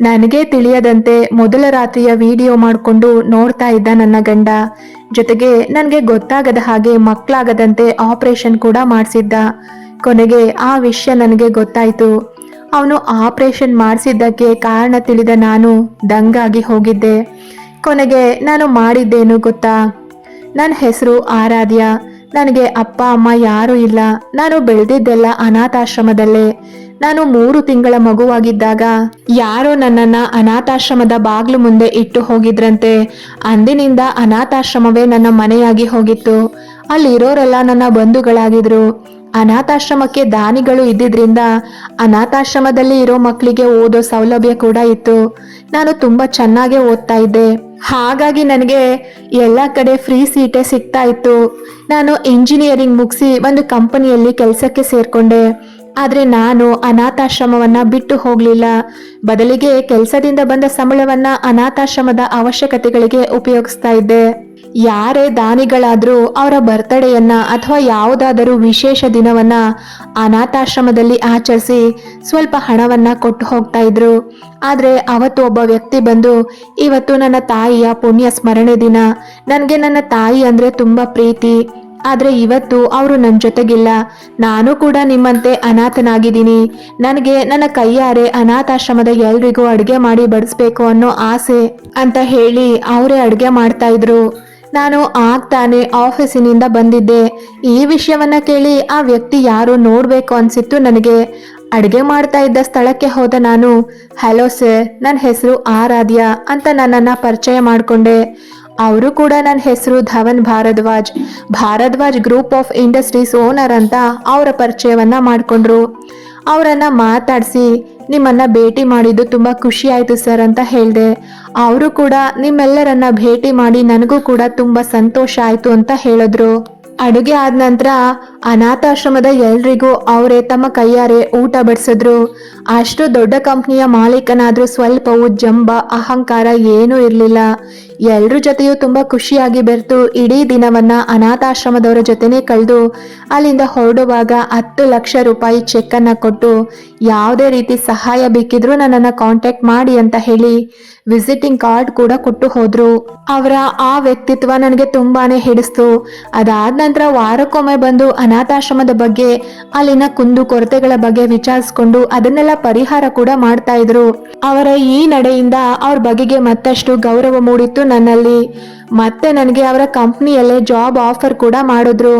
ನನಗೆ ತಿಳಿಯದಂತೆ ಮೊದಲ ರಾತ್ರಿಯ ವಿಡಿಯೋ ಮಾಡಿಕೊಂಡು ನೋಡ್ತಾ ಇದ್ದ ನನ್ನ ಗಂಡ. ಜೊತೆಗೆ ನನಗೆ ಗೊತ್ತಾಗದ ಹಾಗೆ ಮಕ್ಕಳಾಗದಂತೆ ಆಪರೇಷನ್ ಕೂಡ ಮಾಡಿಸಿದ್ದ. ಕೊನೆಗೆ ಆ ವಿಷಯ ನನಗೆ ಗೊತ್ತಾಯ್ತು. ಅವನು ಆಪರೇಷನ್ ಮಾಡಿಸಿದ್ದಕ್ಕೆ ಕಾರಣ ತಿಳಿದ ನಾನು ದಂಗಾಗಿ ಹೋಗಿದ್ದೆ. ಕೊನೆಗೆ ನಾನು ಮಾಡಿದ್ದೇನು ಗೊತ್ತಾ? ನನ್ನ ಹೆಸರು ಆರಾಧ್ಯ. ನನಗೆ ಅಪ್ಪ, ಅಮ್ಮ ಯಾರೂ ಇಲ್ಲ. ನಾನು ಬೆಳೆದಿದ್ದೆಲ್ಲ ಅನಾಥಾಶ್ರಮದಲ್ಲೇ. ನಾನು ಮೂರು ತಿಂಗಳ ಮಗುವಾಗಿದ್ದಾಗ ಯಾರೋ ನನ್ನನ್ನ ಅನಾಥಾಶ್ರಮದ ಬಾಗ್ಲು ಮುಂದೆ ಇಟ್ಟು ಹೋಗಿದ್ರಂತೆ. ಅಂದಿನಿಂದ ಅನಾಥಾಶ್ರಮವೇ ನನ್ನ ಮನೆಯಾಗಿ ಹೋಗಿತ್ತು. ಅಲ್ಲಿರೋರೆಲ್ಲ ನನ್ನ ಬಂಧುಗಳಾಗಿದ್ರು. ಅನಾಥಾಶ್ರಮಕ್ಕೆ ದಾನಿಗಳು ಇದ್ದಿದ್ರಿಂದ ಅನಾಥಾಶ್ರಮದಲ್ಲಿ ಇರೋ ಮಕ್ಕಳಿಗೆ ಓದೋ ಸೌಲಭ್ಯ ಕೂಡ ಇತ್ತು. ನಾನು ತುಂಬಾ ಚೆನ್ನಾಗೇ ಓದ್ತಾ ಇದ್ದೆ. ಹಾಗಾಗಿ ನನಗೆ ಎಲ್ಲ ಕಡೆ ಫ್ರೀ ಸೀಟೇ ಸಿಗ್ತಾ ಇತ್ತು. ನಾನು ಇಂಜಿನಿಯರಿಂಗ್ ಮುಗಿಸಿ ಒಂದು ಕಂಪನಿಯಲ್ಲಿ ಕೆಲಸಕ್ಕೆ ಸೇರ್ಕೊಂಡೆ. ಆದರೆ ನಾನು ಅನಾಥಾಶ್ರಮವನ್ನ ಬಿಟ್ಟು ಹೋಗಲಿಲ್ಲ. ಬದಲಿಗೆ ಕೆಲಸದಿಂದ ಬಂದ ಸಂಬಳವನ್ನ ಅನಾಥಾಶ್ರಮದ ಅವಶ್ಯಕತೆಗಳಿಗೆ ಉಪಯೋಗಿಸ್ತಾ ಇದ್ದೆ. ಯಾರೇ ದಾನಿಗಳಾದರೂ ಅವರ ಬರ್ತಡೆಯನ್ನ ಅಥವಾ ಯಾವುದಾದರೂ ವಿಶೇಷ ದಿನವನ್ನ ಅನಾಥಾಶ್ರಮದಲ್ಲಿ ಆಚರಿಸಿ ಸ್ವಲ್ಪ ಹಣವನ್ನ ಕೊಟ್ಟು ಹೋಗ್ತಾ ಇದ್ರು. ಆದರೆ ಅವತ್ತು ಒಬ್ಬ ವ್ಯಕ್ತಿ ಬಂದು, ಇವತ್ತು ನನ್ನ ತಾಯಿಯ ಪುಣ್ಯ ಸ್ಮರಣೆ ದಿನ. ನನಗೆ ನನ್ನ ತಾಯಿ ಅಂದ್ರೆ ತುಂಬಾ ಪ್ರೀತಿ. ಆದ್ರೆ ಇವತ್ತು ಅವರು ನನ್ನ ಜೊತೆಗಿಲ್ಲ. ನಾನು ಕೂಡ ನಿಮ್ಮಂತೆ ಅನಾಥನಾಗಿದ್ದೀನಿ. ನನಗೆ ನನ್ನ ಕೈಯಾರೆ ಅನಾಥಾಶ್ರಮದ ಎಲ್ರಿಗೂ ಅಡುಗೆ ಮಾಡಿ ಬಡಿಸ್ಬೇಕು ಅನ್ನೋ ಆಸೆ ಅಂತ ಹೇಳಿ ಅವರೇ ಅಡುಗೆ ಮಾಡ್ತಾ ಇದ್ರು. ನಾನು ಆಗ್ತಾನೆ ಆಫೀಸಿನಿಂದ ಬಂದಿದ್ದೆ. ಈ ವಿಷಯವನ್ನ ಕೇಳಿ ಆ ವ್ಯಕ್ತಿ ಯಾರು ನೋಡ್ಬೇಕು ಅನ್ಸಿತ್ತು ನನಗೆ. ಅಡುಗೆ ಮಾಡ್ತಾ ಇದ್ದ ಸ್ಥಳಕ್ಕೆ ಹೋದ ನಾನು, ಹಲೋ ಸರ್ ನನ್ನ ಹೆಸರು ಆರಾಧ್ಯ ಅಂತ ನನ್ನನ್ನು ಪರಿಚಯ ಮಾಡಿಕೊಂಡೆ. ಅವರು ಕೂಡ ನನ್ನ ಹೆಸರು Dhawan Bharadwaj. Bharadwaj group of industries owner ಅಂತ ಅವರ ಪರಿಚಯವನ್ನ ಮಾಡಿಕೊಂಡ್ರು. ಅವರನ್ನ ಮಾತಾಡಿಸಿ ನಿಮ್ಮನ್ನ ಭೇಟಿ ಮಾಡಿದ್ದು ತುಂಬ ಖುಷಿ ಆಯಿತು ಸರ್ ಅಂತ ಹೇಳಿದೆ. ಅವರು ಕೂಡ ನಿಮ್ಮೆಲ್ಲರನ್ನ ಭೇಟಿ ಮಾಡಿ ನನಗೂ ಕೂಡ ತುಂಬ ಸಂತೋಷ ಆಯಿತು ಅಂತ ಹೇಳಿದ್ರು. ಅಡುಗೆ ಆದ ನಂತರ ಅನಾಥಾಶ್ರಮದ ಎಲ್ರಿಗೂ ಅವರೇ ತಮ್ಮ ಕೈಯಾರೆ ಊಟ ಬಡಿಸಿದ್ರು. ಅಷ್ಟು ದೊಡ್ಡ ಕಂಪ್ನಿಯ ಮಾಲೀಕನಾದ್ರೂ ಸ್ವಲ್ಪವೂ ಜಂಬ, ಅಹಂಕಾರ ಏನೂ ಇರಲಿಲ್ಲ. ಎಲ್ರ ಜೊತೆಯೂ ತುಂಬ ಖುಷಿಯಾಗಿ ಬೆರೆತು ಇಡೀ ದಿನವನ್ನ ಅನಾಥಾಶ್ರಮದವರ ಜೊತೆನೇ ಕಳೆದು ಅಲ್ಲಿಂದ ಹೊರಡುವಾಗ ಹತ್ತು ಲಕ್ಷ ರೂಪಾಯಿ ಚೆಕ್ಕನ್ನು ಕೊಟ್ಟು ಯಾವುದೇ ರೀತಿ ಸಹಾಯ ಬೇಕಿದ್ರೂ ನನ್ನನ್ನು ಕಾಂಟ್ಯಾಕ್ಟ್ ಮಾಡಿ ಅಂತ ಹೇಳಿ ವಿಸಿಟಿಂಗ್ ಕಾರ್ಡ್ ಕೂಡ ಕೊಟ್ಟು ಹೋದ್ರು. ಅವರ ಆ ವ್ಯಕ್ತಿತ್ವ ನನಗೆ ತುಂಬಾನೇ ಹಿಡಿಸ್ತು. ಅದಾದ ನಂತರ ವಾರಕ್ಕೊಮ್ಮೆ ಬಂದು ಅನಾಥಾಶ್ರಮದ ಬಗ್ಗೆ, ಅಲ್ಲಿನ ಕುಂದು ಕೊರತೆಗಳ ಬಗ್ಗೆ ವಿಚಾರಿಸ್ಕೊಂಡು ಅದನ್ನೆಲ್ಲ ಪರಿಹಾರ ಕೂಡ ಮಾಡ್ತಾ ಇದ್ರು. ಅವರ ಈ ನಡೆಯಿಂದ ಅವ್ರ ಬಗೆಗೆ ಮತ್ತಷ್ಟು ಗೌರವ ಮೂಡಿತ್ತು ನನ್ನಲ್ಲಿ. ಮತ್ತೆ ನನಗೆ ಅವರ ಕಂಪ್ನಿಯಲ್ಲೇ ಜಾಬ್ ಆಫರ್ ಕೂಡ ಮಾಡಿದ್ರು.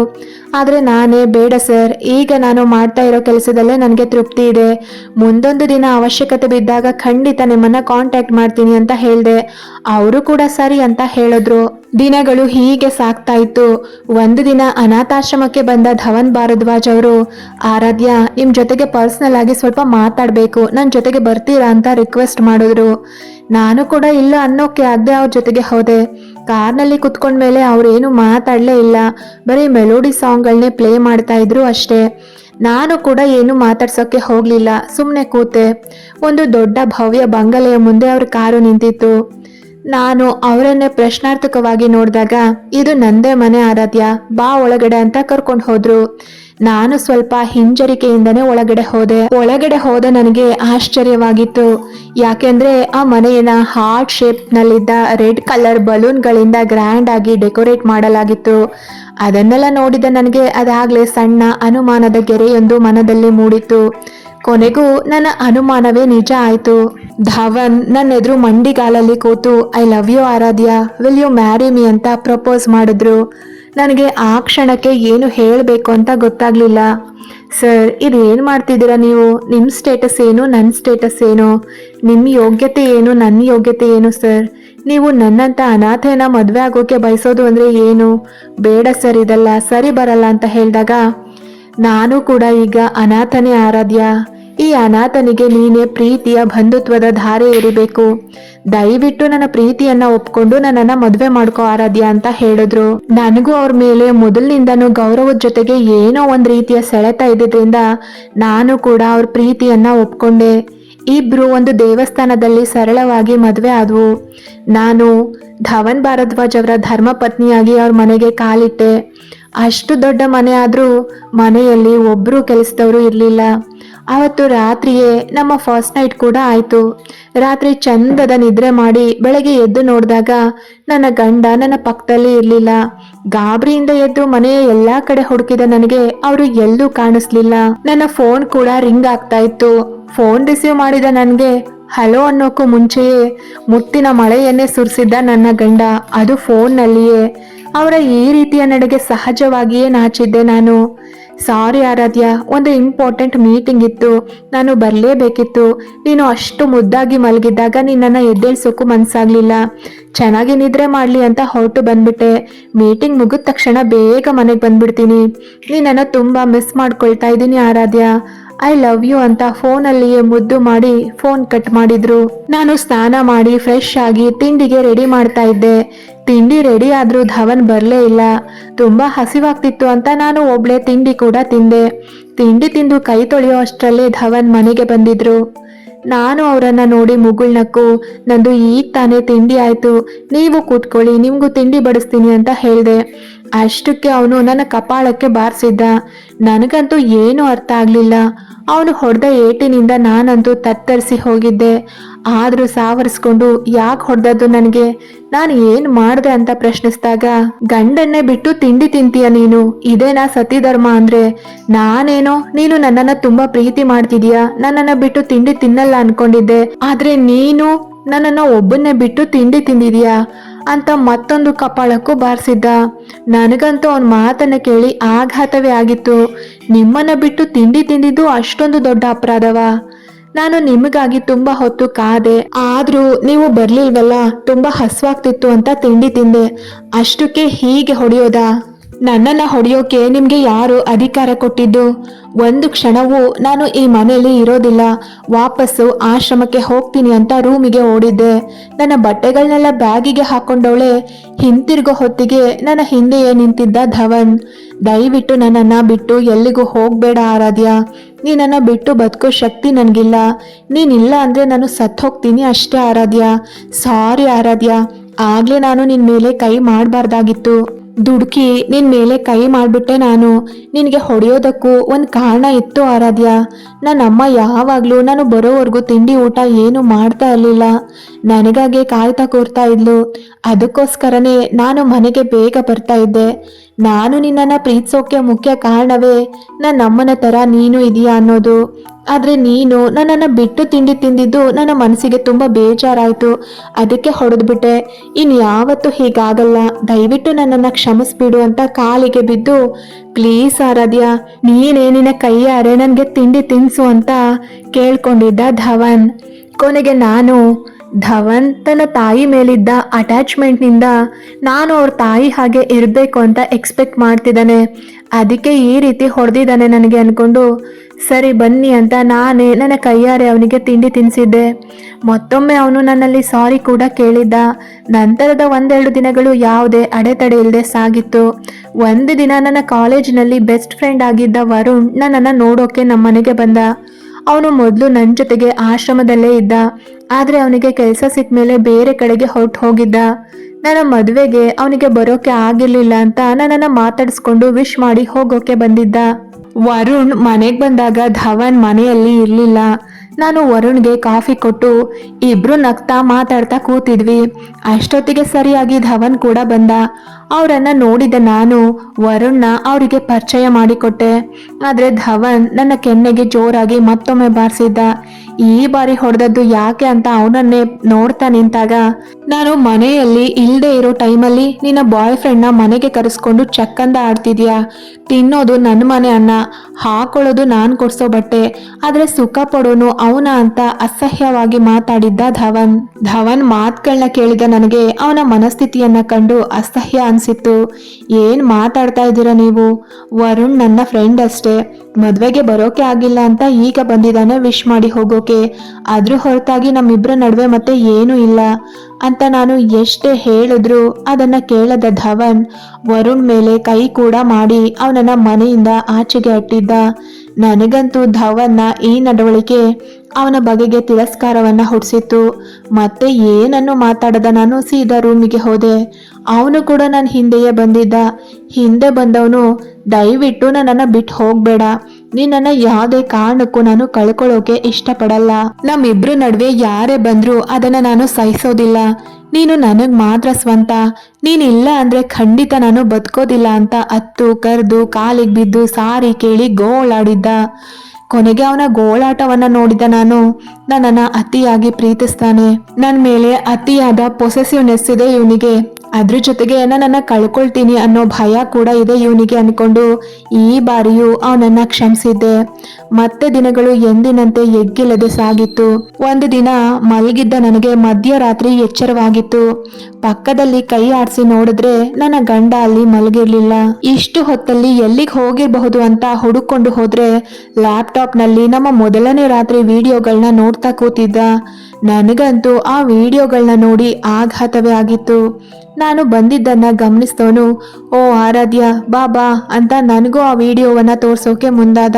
ಆದರೆ ನಾನೇ, ಬೇಡ ಸರ್, ಈಗ ನಾನು ಮಾಡ್ತಾ ಇರೋ ಕೆಲಸದಲ್ಲೇ ನನಗೆ ತೃಪ್ತಿ ಇದೆ. ಮುಂದೊಂದು ದಿನ ಅವಶ್ಯಕತೆ ಬಿದ್ದಾಗ ಖಂಡಿತ ನಿಮ್ಮನ್ನು ಕಾಂಟ್ಯಾಕ್ಟ್ ಮಾಡ್ತೀನಿ ಅಂತ ಹೇಳಿದೆ. ಅವರು ಕೂಡ ಸರಿ ಅಂತ ಹೇಳಿದ್ರು. ದಿನಗಳು ಹೀಗೆ ಸಾಕ್ತಾ ಇತ್ತು. ಒಂದು ದಿನ ಅನಾಥಾಶ್ರಮಕ್ಕೆ ಬಂದ ಧವನ್ ಭಾರದ್ವಾಜ್ ಅವರು, ಆರಾಧ್ಯ ನಿಮ್ಮ ಜೊತೆಗೆ ಪರ್ಸನಲ್ ಆಗಿ ಸ್ವಲ್ಪ ಮಾತಾಡಬೇಕು. ನನ್ನ ಜೊತೆಗೆ ಬರ್ತೀರಾ ಅಂತ ರಿಕ್ವೆಸ್ಟ್ ಮಾಡಿದ್ರು. ನಾನು ಕೂಡ ಇಲ್ಲ ಅನ್ನೋಕೆ ಆಗದೆ ಅವ್ರ ಜೊತೆಗೆ ಹೋದೆ. ಕಾರ್ನಲ್ಲಿ ಕುತ್ಕೊಂಡ್ಮೇಲೆ ಅವ್ರೇನು ಮಾತಾಡಲೇ ಇಲ್ಲ. ಬರೀ ಮೆಲೋಡಿ ಸಾಂಗ್ಗಳನ್ನೇ ಪ್ಲೇ ಮಾಡ್ತಾ ಇದ್ರು ಅಷ್ಟೇ. ನಾನು ಕೂಡ ಏನು ಮಾತಾಡ್ಸೋಕ್ಕೆ ಹೋಗಲಿಲ್ಲ. ಸುಮ್ಮನೆ ಕೂತೆ. ಒಂದು ದೊಡ್ಡ ಭವ್ಯ ಬಂಗಲೆಯ ಮುಂದೆ ಅವ್ರ ಕಾರು ನಿಂತಿತ್ತು. ನಾನು ಅವರನ್ನೇ ಪ್ರಶ್ನಾರ್ಥಕವಾಗಿ ನೋಡಿದಾಗ, ಇದು ನಂದೇ ಮನೆ ಆರಾಧ್ಯ, ಬಾ ಒಳಗಡೆ ಅಂತ ಕರ್ಕೊಂಡು ಹೋದ್ರು. ನಾನು ಸ್ವಲ್ಪ ಹಿಂಜರಿಕೆಯಿಂದನೇ ಒಳಗಡೆ ಹೋದೆ. ಒಳಗಡೆ ಹೋದ ನನಗೆ ಆಶ್ಚರ್ಯವಾಗಿತ್ತು. ಯಾಕೆಂದ್ರೆ ಆ ಮನೆಯನ್ನ ಹಾರ್ಟ್ ಶೇಪ್ ನಲ್ಲಿದ್ದ ರೆಡ್ ಕಲರ್ ಬಲೂನ್ಗಳಿಂದ ಗ್ರ್ಯಾಂಡ್ ಆಗಿ ಡೆಕೋರೇಟ್ ಮಾಡಲಾಗಿತ್ತು. ಅದನ್ನೆಲ್ಲ ನೋಡಿದ ನನಗೆ ಅದಾಗ್ಲೇ ಸಣ್ಣ ಅನುಮಾನದ ಗೆರೆಯೊಂದು ಮನದಲ್ಲಿ ಮೂಡಿತ್ತು. ಕೊನೆಗೂ ನನ್ನ ಅನುಮಾನವೇ ನಿಜ ಆಯ್ತು. ಧವನ್ ನನ್ನ ಎದುರು ಮಂಡಿಗಾಲಲ್ಲಿ ಕೂತು, I love you Aaradhya, will you marry me? ಅಂತ ಪ್ರಪೋಸ್ ಮಾಡಿದ್ರು. ನನಗೆ ಆ ಕ್ಷಣಕ್ಕೆ ಏನು ಹೇಳಬೇಕು ಅಂತ ಗೊತ್ತಾಗ್ಲಿಲ್ಲ. ಸರ್, ಇದು ಏನು ಮಾಡ್ತಿದ್ದೀರಾ ನೀವು? ನಿಮ್ಮ ಸ್ಟೇಟಸ್ ಏನು ನನ್ನ ಸ್ಟೇಟಸ್ ಏನು? ನಿಮ್ಮ ಯೋಗ್ಯತೆ ಏನು ನನ್ನ ಯೋಗ್ಯತೆ ಏನು, ಸರ್? ನೀವು ನನ್ನಂತ ಅನಾಥೆನ ಮದುವೆ ಆಗೋಕೆ ಬಯಸೋದು ಅಂದರೆ ಏನು? ಬೇಡ ಸರ್, ಇದೆಲ್ಲ ಸರಿ ಬರಲ್ಲ ಅಂತ ಹೇಳಿದಾಗ ನಾನು ಕೂಡ ಈಗ ಅನಾಥನೇ ಆರಾಧ್ಯ. ಈ ಅನಾಥನಿಗೆ ನೀನೇ ಪ್ರೀತಿಯ ಬಂಧುತ್ವದ ಧಾರೆ ಏರಿಬೇಕು. ದಯವಿಟ್ಟು ನನ್ನ ಪ್ರೀತಿಯನ್ನ ಒಪ್ಕೊಂಡು ನನ್ನನ್ನ ಮದುವೆ ಮಾಡ್ಕೋ ಆರಾಧ್ಯ ಅಂತ ಹೇಳಿದ್ರು. ನನಗೂ ಅವ್ರ ಮೇಲೆ ಮೊದಲಿನಿಂದನೂ ಗೌರವದ ಜೊತೆಗೆ ಏನೋ ಒಂದ್ ರೀತಿಯ ಸೆಳೆತ ಇದ್ದಿದ್ರಿಂದ ನಾನು ಕೂಡ ಅವ್ರ ಪ್ರೀತಿಯನ್ನ ಒಪ್ಕೊಂಡೆ. ಇಬ್ರು ಒಂದು ದೇವಸ್ಥಾನದಲ್ಲಿ ಸರಳವಾಗಿ ಮದುವೆ ಆದವು. ನಾನು ಧವನ್ ಭಾರದ್ವಾಜ್ ಅವರ ಧರ್ಮಪತ್ನಿಯಾಗಿ ಅವ್ರ ಮನೆಗೆ ಕಾಲಿಟ್ಟೆ. ಅಷ್ಟು ದೊಡ್ಡ ಮನೆ ಆದರೂ ಮನೆಯಲ್ಲಿ ಒಬ್ಬರು ಕೆಲಸದವರು ಇರಲಿಲ್ಲ. ಅವತ್ತು ರಾತ್ರಿಯೇ ನಮ್ಮ ಫಸ್ಟ್ ನೈಟ್ ಕೂಡ ಆಯ್ತು. ರಾತ್ರಿ ಚಂದದ ನಿದ್ರೆ ಮಾಡಿ ಬೆಳಗ್ಗೆ ಎದ್ದು ನೋಡಿದಾಗ ನನ್ನ ಗಂಡ ನನ್ನ ಪಕ್ಕದಲ್ಲಿ ಇರಲಿಲ್ಲ. ಗಾಬರಿಯಿಂದ ಎದ್ದು ಮನೆಯ ಎಲ್ಲಾ ಕಡೆ ಹುಡುಕಿದ ನನಗೆ ಅವರು ಎಲ್ಲೂ ಕಾಣಿಸ್ಲಿಲ್ಲ. ನನ್ನ ಫೋನ್ ಕೂಡ ರಿಂಗ್ ಆಗ್ತಾ ಇತ್ತು. ಫೋನ್ ರಿಸೀವ್ ಮಾಡಿದ ನನಗೆ ಹಲೋ ಅನ್ನೋಕ್ಕೂ ಮುಂಚೆಯೇ ಮುತ್ತಿನ ಮಳೆಯನ್ನೇ ಸುರಿಸಿದ್ದ ನನ್ನ ಗಂಡ, ಅದು ಫೋನ್ನಲ್ಲಿಯೇ. ಅವರ ಈ ರೀತಿಯ ನಡೆಗೆ ಸಹಜವಾಗಿಯೇ ನಾಚಿದ್ದೆ ನಾನು. ಸಾರಿ ಆರಾಧ್ಯ, ಒಂದು ಇಂಪಾರ್ಟೆಂಟ್ ಮೀಟಿಂಗ್ ಇತ್ತು. ನಾನು ಬರಲೇಬೇಕಿತ್ತು. ನೀನು ಅಷ್ಟು ಮುದ್ದಾಗಿ ಮಲಗಿದ್ದಾಗ ನಿನ್ನನ್ನು ಎದ್ದೇಳ್ಸೋಕ್ಕೂ ಮನಸ್ಸಾಗಲಿಲ್ಲ ಚೆನ್ನಾಗಿ ನಿದ್ರೆ ಮಾಡಲಿ ಅಂತ ಹೊರಟು ಬಂದ್ಬಿಟ್ಟೆ. ಮೀಟಿಂಗ್ ಮುಗಿದ ತಕ್ಷಣ ಬೇಗ ಮನೆಗೆ ಬಂದ್ಬಿಡ್ತೀನಿ. ನೀನನ್ನು ತುಂಬ ಮಿಸ್ ಮಾಡ್ಕೊಳ್ತಾ ಇದ್ದೀನಿ ಆರಾಧ್ಯ. ಐ ಲವ್ ಯು ಅಂತ ಫೋನಲ್ಲಿಯೇ ಮುದ್ದು ಮಾಡಿ ಫೋನ್ ಕಟ್ ಮಾಡಿದ್ರು. ನಾನು ಸ್ನಾನ ಮಾಡಿ ಫ್ರೆಶ್ ಆಗಿ ತಿಂಡಿಗೆ ರೆಡಿ ಮಾಡ್ತಾ ಇದ್ದೆ. ತಿಂಡಿ ರೆಡಿ ಆದ್ರೂ ಧವನ್ ಬರಲೇ ಇಲ್ಲ. ತುಂಬಾ ಹಸಿವಾಗ್ತಿತ್ತು ಅಂತ ನಾನು ಒಬ್ಳೆ ತಿಂಡಿ ಕೂಡ ತಿಂದೆ. ತಿಂಡಿ ತಿಂದು ಕೈ ತೊಳೆಯೋ ಅಷ್ಟರಲ್ಲಿ ಧವನ್ ಮನೆಗೆ ಬಂದಿದ್ರು. ನಾನು ಅವರನ್ನ ನೋಡಿ ಮುಗುಳ್ನಕ್ಕು ನಂದು ಈಗ ತಾನೇ ತಿಂಡಿ ಆಯ್ತು. ನೀವು ಕೂತ್ಕೊಳ್ಳಿ, ನಿಮ್ಗೂ ತಿಂಡಿ ಬಡಿಸ್ತೀನಿ ಅಂತ ಹೇಳಿದೆ. ಅಷ್ಟಕ್ಕೆ ಅವನು ನನ್ನ ಕಪಾಳಕ್ಕೆ ಬಾರಿಸಿದ್ದ. ನನಗಂತೂ ಏನೂ ಅರ್ಥ ಆಗ್ಲಿಲ್ಲ. ಅವನು ಹೊಡೆದ ಏಟಿನಿಂದ ನಾನಂತೂ ತತ್ತರಿಸಿ ಹೋಗಿದ್ದೆ. ಆದ್ರೂ ಸಾವರಿಸ್ಕೊಂಡು ಯಾಕೆ ಹೊಡೆದದ್ದು ನನಗೆ? ನಾನು ಏನ್ ಮಾಡ್ದೆ ಅಂತ ಪ್ರಶ್ನಿಸಿದಾಗ, ಗಂಡನ್ನೇ ಬಿಟ್ಟು ತಿಂಡಿ ತಿಂತೀಯ ನೀನು? ಇದೇನಾ ಸತಿಧರ್ಮ ಅಂದ್ರೆ? ನಾನೇನೋ? ನೀನು ನನ್ನನ್ನ ತುಂಬಾ ಪ್ರೀತಿ ಮಾಡ್ತಿದೀಯ? ನನ್ನನ್ನ ಬಿಟ್ಟು ತಿಂಡಿ ತಿನ್ನಲ್ಲ ಅನ್ಕೊಂಡಿದ್ದೆ. ಆದ್ರೆ ನೀನು ನನ್ನನ್ನ ಒಬ್ಬನ್ನೇ ಬಿಟ್ಟು ತಿಂಡಿ ತಿಂದಿದೀಯಾ? ಅಂತ ಮತ್ತೊಂದು ಕಪಾಳಕ್ಕೂ ಬಾರಿಸಿದ್ದ. ನನಗಂತೂ ಅವನ ಮಾತನ್ನ ಕೇಳಿ ಆಘಾತವೇ ಆಗಿತ್ತು. ನಿಮ್ಮನ್ನ ಬಿಟ್ಟು ತಿಂಡಿ ತಿಂದಿದ್ದು ಅಷ್ಟೊಂದು ದೊಡ್ಡ ಅಪರಾಧವ. ನಾನು ನಿಮಗಾಗಿ ತುಂಬಾ ಹೊತ್ತು ಕಾದೆ. ಆದ್ರೂ ನೀವು ಬರ್ಲಿಲ್ವಲ್ಲ, ತುಂಬಾ ಹಸುವಾಗ್ತಿತ್ತು ಅಂತ ತಿಂಡಿ ತಿಂದೆ. ಅಷ್ಟಕ್ಕೆ ಹೀಗೆ ಹೊಡೆಯೋದಾ? ನನ್ನನ್ನ ಹೊಡೆಯೋಕೆ ನಿಮ್ಗೆ ಯಾರು ಅಧಿಕಾರ ಕೊಟ್ಟಿದ್ದು? ಒಂದು ಕ್ಷಣವೂ ನಾನು ಈ ಮನೆಯಲ್ಲಿ ಇರೋದಿಲ್ಲ. ವಾಪಸ್ಸು ಆಶ್ರಮಕ್ಕೆ ಹೋಗ್ತೀನಿ ಅಂತ ರೂಮಿಗೆ ಓಡಿದ್ದೆ. ನನ್ನ ಬಟ್ಟೆಗಳನ್ನೆಲ್ಲ ಬ್ಯಾಗಿಗೆ ಹಾಕೊಂಡವಳೆ ಹಿಂತಿರುಗೋ ಹೊತ್ತಿಗೆ ನನ್ನ ಹಿಂದೆಯೇ ನಿಂತಿದ್ದ ಧವನ್. ದಯವಿಟ್ಟು ನನ್ನನ್ನ ಬಿಟ್ಟು ಎಲ್ಲಿಗೂ ಹೋಗಬೇಡ ಆರಾಧ್ಯ. ನೀನನ್ನ ಬಿಟ್ಟು ಬದುಕೋ ಶಕ್ತಿ ನನಗಿಲ್ಲ. ನೀನಿಲ್ಲ ಅಂದ್ರೆ ನಾನು ಸತ್ತು ಹೋಗ್ತೀನಿ ಅಷ್ಟೇ ಆರಾಧ್ಯ. ಸಾರಿ ಆರಾಧ್ಯ. ಆಗ್ಲೇ ನಾನು ನಿನ್ನ ಮೇಲೆ ಕೈ ಮಾಡಬಾರ್ದಾಗಿತ್ತು. ದುಡುಕಿ ನಿನ್ ಮೇಲೆ ಕೈ ಮಾಡ್ಬಿಟ್ಟೆ ನಾನು. ನಿನಗೆ ಹೊಡೆಯೋದಕ್ಕೂ ಒಂದು ಕಾರಣ ಇತ್ತು ಆರಾಧ್ಯ. ನನ್ನ ಅಮ್ಮ ಯಾವಾಗಲೂ ನಾನು ಬರೋವರೆಗೂ ತಿಂಡಿ ಊಟ ಏನು ಮಾಡ್ತಾ ಇರಲಿಲ್ಲ. ನನಗಾಗೆ ಕಾಯ್ತಾ ಕೂರ್ತಾ ಇದ್ಲು. ಅದಕ್ಕೋಸ್ಕರನೇ ನಾನು ಮನೆಗೆ ಬೇಗ ಬರ್ತಾ ಇದ್ದೆ. ನಾನು ನಿನ್ನನ್ನು ಪ್ರೀತಿಸೋಕೆ ಮುಖ್ಯ ಕಾರಣವೇ ನನ್ನ ಅಮ್ಮನ ಥರ ನೀನು ಇದೆಯಾ ಅನ್ನೋದು. ಆದರೆ ನೀನು ನನ್ನನ್ನು ಬಿಟ್ಟು ತಿಂಡಿ ತಿಂದಿದ್ದು ನನ್ನ ಮನಸ್ಸಿಗೆ ತುಂಬ ಬೇಜಾರಾಯಿತು. ಅದಕ್ಕೆ ಹೊಡೆದ್ಬಿಟ್ಟೆ. ಇನ್ನು ಯಾವತ್ತೂ ಹೀಗಾಗಲ್ಲ. ದಯವಿಟ್ಟು ನನ್ನನ್ನು ಕ್ಷಮಿಸ್ಬಿಡು ಅಂತ ಕಾಲಿಗೆ ಬಿದ್ದು, ಪ್ಲೀಸ್ ಆರಾಧ್ಯ, ನೀನೇ ನಿನ್ನ ಕೈಯಾರೆ ನನಗೆ ತಿಂಡಿ ತಿನ್ಸು ಅಂತ ಕೇಳ್ಕೊಂಡಿದ್ದ ಧವನ್. ಕೊನೆಗೆ ನಾನು ಧವನ್ ತನ್ನ ತಾಯಿ ಮೇಲಿದ್ದ ಅಟ್ಯಾಚ್ಮೆಂಟ್ನಿಂದ ನಾನು ಅವ್ರ ತಾಯಿ ಹಾಗೆ ಇರಬೇಕು ಅಂತ ಎಕ್ಸ್ಪೆಕ್ಟ್ ಮಾಡ್ತಿದ್ದಾನೆ. ಅದಕ್ಕೆ ಈ ರೀತಿ ಹೊಡೆದಿದ್ದಾನೆ ನನಗೆ ಅಂದ್ಕೊಂಡು ಸರಿ ಬನ್ನಿ ಅಂತ ನಾನೇ ನನ್ನ ಕೈಯಾರೆ ಅವನಿಗೆ ತಿಂಡಿ ತಿನ್ನಿಸಿದ್ದೆ ಮತ್ತೊಮ್ಮೆ ಅವನು ನನ್ನಲ್ಲಿ ಸಾರಿ ಕೂಡ ಕೇಳಿದ್ದ. ನಂತರದ ಒಂದೆರಡು ದಿನಗಳು ಯಾವುದೇ ಅಡೆತಡೆ ಇಲ್ಲದೆ ಸಾಗಿತ್ತು. ಒಂದು ದಿನ ನನ್ನ ಕಾಲೇಜಿನಲ್ಲಿ ಬೆಸ್ಟ್ ಫ್ರೆಂಡ್ ಆಗಿದ್ದ ವರುಣ್ ನನ್ನನ್ನು ನೋಡೋಕೆ ನಮ್ಮ ಮನೆಗೆ ಬಂದ. ಅವನು ಮೊದಲು ನನ್ನ ಜೊತೆಗೆ ಆಶ್ರಮದಲ್ಲೇ ಇದ್ದ. ಆದರೆ ಅವನಿಗೆ ಕೆಲಸ ಸಿಕ್ಕ ಮೇಲೆ ಬೇರೆ ಕಡೆಗೆ ಹೊರಟು ಹೋಗಿದ್ದ. ನನ್ನ ಮದುವೆಗೆ ಅವನಿಗೆ ಬರೋಕೆ ಆಗಿರ್ಲಿಲ್ಲ ಅಂತ ನನ್ನನ್ನು ಮಾತಾಡಿಸ್ಕೊಂಡು ವಿಶ್ ಮಾಡಿ ಹೋಗೋಕೆ ಬಂದಿದ್ದ. ವರುಣ್ ಮನೆಗೆ ಬಂದಾಗ ಧವನ್ ಮನೆಯಲ್ಲಿ ಇರಲಿಲ್ಲ. ನಾನು ವರುಣ್ಗೆ ಕಾಫಿ ಕೊಟ್ಟು ಇಬ್ರು ನಗ್ತಾ ಮಾತಾಡ್ತಾ ಕೂತಿದ್ವಿ. ಅಷ್ಟೊತ್ತಿಗೆ ಸರಿಯಾಗಿ ಧವನ್ ಕೂಡ ಬಂದ. ಅವರನ್ನ ನೋಡಿದ ನಾನು ವರುಣ್ನ ಅವರಿಗೆ ಪರಿಚಯ ಮಾಡಿಕೊಟ್ಟೆ. ಆದರೆ ಧವನ್ ನನ್ನ ಕೆನ್ನೆಗೆ ಜೋರಾಗಿ ಮತ್ತೊಮ್ಮೆ ಬಾರಿಸಿದ್ದ. ಈ ಬಾರಿ ಹೊಡೆದದ್ದು ಯಾಕೆ ಅಂತ ಅವನನ್ನೇ ನೋಡ್ತಾ ನಿಂತಾಗ, ನಾನು ಮನೆಯಲ್ಲಿ ಇಲ್ಲದೆ ಇರೋ ಟೈಮಲ್ಲಿ ನಿನ್ನ ಬಾಯ್ ಫ್ರೆಂಡ್ನ ಮನೆಗೆ ಕರೆಸ್ಕೊಂಡು ಚಕ್ಕಂದ ಆಡ್ತಿದ್ಯಾ? ತಿನ್ನೋದು ನನ್ನ ಮನೆ ಅನ್ನ. ಹಾಕೊಳ್ಳೋದು ನಾನು ಕೊಡ್ಸೋ ಬಟ್ಟೆ. ಆದರೆ ಸುಖ ಪಡೋನು ಅವನ ಅಂತ ಅಸಹ್ಯವಾಗಿ ಮಾತಾಡಿದ್ದ ಧವನ್. ಧವನ್ ಮಾತುಗಳನ್ನ ಕೇಳಿದ ನನಗೆ ಅವನ ಮನಸ್ಥಿತಿಯನ್ನ ಕಂಡು ಅಸಹ್ಯ ಅನ್ಸಿತ್ತು. ಏನ್ ಮಾತಾಡ್ತಾ ಇದ್ದೀರಾ ನೀವು? ವರುಣ್ ನನ್ನ ಫ್ರೆಂಡ್ ಅಷ್ಟೇ. ಮದ್ವೆಗೆ ಬರೋಕೆ ಆಗಿಲ್ಲ ಅಂತ ಈಗ ಬಂದಿದ್ದಾನೆ ವಿಶ್ ಮಾಡಿ ಹೋಗೋಕೆ. ಅದ್ರ ಹೊರತಾಗಿ ನಮ್ಮಿಬ್ಬರ ನಡುವೆ ಮತ್ತೆ ಏನೂ ಇಲ್ಲ ಅಂತ ನಾನು ಎಷ್ಟೇ ಹೇಳಿದ್ರು ಅದನ್ನ ಕೇಳದ ಧವನ್ ವರುಣ್ ಮೇಲೆ ಕೈ ಕೂಡ ಮಾಡಿ ಅವನನ್ನ ಮನೆಯಿಂದ ಆಚೆಗೆ ಅಟ್ಟಿದ್ದ. ನನಗಂತೂ ಧವನ್ನ ಈ ನಡವಳಿಕೆ ಅವನ ಬಗೆಗೆ ತಿರಸ್ಕಾರವನ್ನ ಹುಟ್ಟಿಸಿತ್ತು ಮತ್ತೆ ಏನನ್ನು ಮಾತಾಡದ ನಾನು ಸೀದಾ ರೂಮಿಗೆ ಹೋದೆ. ಅವನು ಕೂಡ ನನ್ನ ಹಿಂದೆಯೇ ಬಂದಿದ್ದ. ಹಿಂದೆ ಬಂದವನು ದಯವಿಟ್ಟು ನನ್ನನ್ನು ಬಿಟ್ಟು ಹೋಗಬೇಡ. ನಿನ್ನನ್ನ ಯಾವುದೇ ಕಾರಣಕ್ಕೂ ನಾನು ಕಳ್ಕೊಳ್ಳೋಕೆ ಇಷ್ಟಪಡಲ್ಲ. ನಮ್ಮಿಬ್ರು ನಡುವೆ ಯಾರೇ ಬಂದ್ರು ಅದನ್ನ ನಾನು ಸಹಿಸೋದಿಲ್ಲ. ನೀನು ನನಗ್ ಮಾತ್ರ ಸ್ವಂತ. ನೀನಿಲ್ಲ ಅಂದ್ರೆ ಖಂಡಿತ ನಾನು ಬದುಕೋದಿಲ್ಲ ಅಂತ ಅತ್ತು, ಕರೆದು, ಕಾಲಿಗೆ ಬಿದ್ದು ಸಾರಿ ಕೇಳಿ ಗೋಳಾಡಿದ್ದ. ಕೊನೆಗೆ ಅವನ ಗೋಳಾಟವನ್ನ ನೋಡಿದ ನಾನು. ನನ್ನನ್ನ ಅತಿಯಾಗಿ ಪ್ರೀತಿಸ್ತಾನೆ. ನನ್ನ ಮೇಲೆ ಅತಿಯಾದ ಪೊಸೆಸಿವ್ನೆಸ್ ಇದೆ ಇವನಿಗೆ. ಅದ್ರ ಜೊತೆಗೆ ನನ್ನನ್ನು ಕಳ್ಕೊಳ್ತೀನಿ ಅನ್ನೋ ಭಯ ಕೂಡ ಇದೆ ಇವನಿಗೆ ಅನ್ಕೊಂಡು. ಈ ಬಾರಿಯೂ ಅವನನ್ನ ಕ್ಷಮಿಸಿದ್ದೆ. ಮತ್ತೆ ದಿನಗಳು ಎಂದಿನಂತೆ ಎಗ್ಗಿಲ್ಲದೆ ಸಾಗಿತ್ತು. ಒಂದು ದಿನ ಮಲಗಿದ್ದ ನನಗೆ ಮಧ್ಯರಾತ್ರಿ ಎಚ್ಚರವಾಗಿತ್ತು. ಪಕ್ಕದಲ್ಲಿ ಕೈ ಆಡಿಸಿ ನೋಡಿದ್ರೆ ನನ್ನ ಗಂಡ ಅಲ್ಲಿ ಮಲಗಿರ್ಲಿಲ್ಲ. ಇಷ್ಟು ಹೊತ್ತಲ್ಲಿ ಎಲ್ಲಿಗೆ ಹೋಗಿರಬಹುದು ಅಂತ ಹುಡುಕೊಂಡು ಹೋದ್ರೆ ಲ್ಯಾಪ್ಟಾಪ್ನಲ್ಲಿ ನಮ್ಮ ಮೊದಲನೇ ರಾತ್ರಿ ವಿಡಿಯೋಗಳನ್ನ ನೋಡ್ತಾ ಕೂತಿದ್ದ. ನನಗಂತೂ ಆ ವಿಡಿಯೋಗಳನ್ನ ನೋಡಿ ಆಘಾತವೇ ಆಗಿತ್ತು. ನಾನು ಬಂದಿದ್ದನ್ನ ಗಮನಿಸ್ತೋನು ಓ ಆರಾಧ್ಯ, ಬಾ ಬಾ ಅಂತ ನನಗೂ ಆ ವಿಡಿಯೋವನ್ನ ತೋರಿಸೋಕೆ ಮುಂದಾದ.